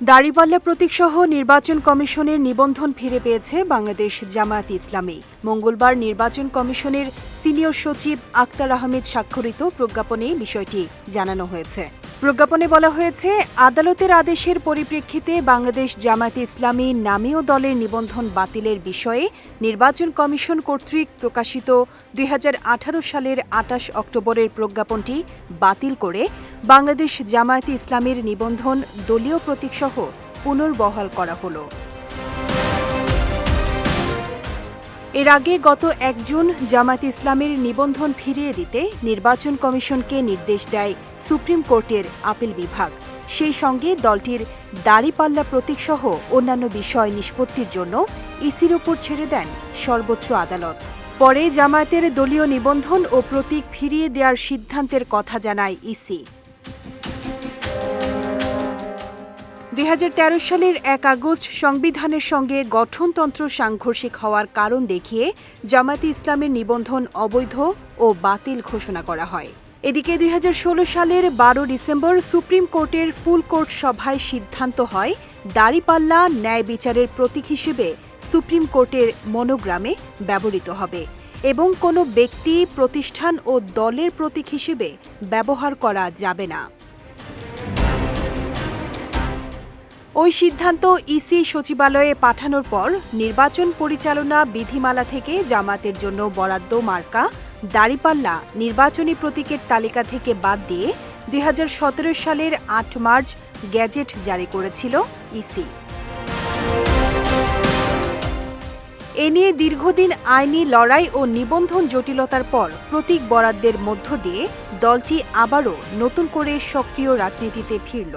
দাড়িপাল্লা প্রতীকসহ নির্বাচন কমিশনের নিবন্ধন ফিরে পেয়েছে বাংলাদেশ জামায়াত ইসলামী। মঙ্গলবার নির্বাচন কমিশনের সিনিয়র সচিব আক্তার আহমেদ স্বাক্ষরিত প্রজ্ঞাপনে বিষয়টি জানানো হয়েছে। প্রজ্ঞাপনে বলা হয়েছে, আদালতের আদেশের পরিপ্রেক্ষিতে বাংলাদেশ জামায়াত ইসলামী নামীয় দলের নিবন্ধন বাতিলের বিষয়ে নির্বাচন কমিশন কর্তৃক প্রকাশিত দুই হাজার আঠারো সালের আঠাশ অক্টোবরের প্রজ্ঞাপনটি বাতিল করে বাংলাদেশ জামায়াতে ইসলামের নিবন্ধন দলীয় প্রতীকসহ পুনর্বহাল করা হলো। এর আগে গত এক জুন জামায়াত ইসলামের নিবন্ধন ফিরিয়ে দিতে নির্বাচন কমিশনকে নির্দেশ দেয় সুপ্রিম কোর্টের আপিল বিভাগ। সেই সঙ্গে দলটির দাড়িপাল্লা প্রতীকসহ অন্যান্য বিষয় নিষ্পত্তির জন্য ইসির ওপর ছেড়ে দেন সর্বোচ্চ আদালত। পরে জামায়াতের দলীয় নিবন্ধন ও প্রতীক ফিরিয়ে দেওয়ার সিদ্ধান্তের কথা জানায় ইসি। দুই হাজার তেরো সালের এক আগস্ট সংবিধানের সঙ্গে গঠনতন্ত্র সাংঘর্ষিক হওয়ার কারণ দেখিয়ে জামায়াতে ইসলামের নিবন্ধন অবৈধ ও বাতিল ঘোষণা করা হয়। এদিকে দুই হাজার ষোলো সালের বারো ডিসেম্বর সুপ্রিম কোর্টের ফুল কোর্ট সভায় সিদ্ধান্ত হয়, দাড়িপাল্লা ন্যায় বিচারের প্রতীক হিসেবে সুপ্রিম কোর্টের মনোগ্রামে ব্যবহৃত হবে এবং কোনো ব্যক্তি, প্রতিষ্ঠান ও দলের প্রতীক হিসেবে ব্যবহার করা যাবে না। ওই সিদ্ধান্ত ইসি সচিবালয়ে পাঠানোর পর নির্বাচন পরিচালনা বিধিমালা থেকে জামাতের জন্য বরাদ্দ মার্কা দাড়িপাল্লা নির্বাচনী প্রতীকের তালিকা থেকে বাদ দিয়ে দু হাজার সতেরো সালের আট মার্চ গ্যাজেট জারি করেছিল ইসি। এ নিয়ে দীর্ঘদিন আইনি লড়াই ও নিবন্ধন জটিলতার পর প্রতীক বরাদ্দের মধ্য দিয়ে দলটি আবারও নতুন করে সক্রিয় রাজনীতিতে ফিরল।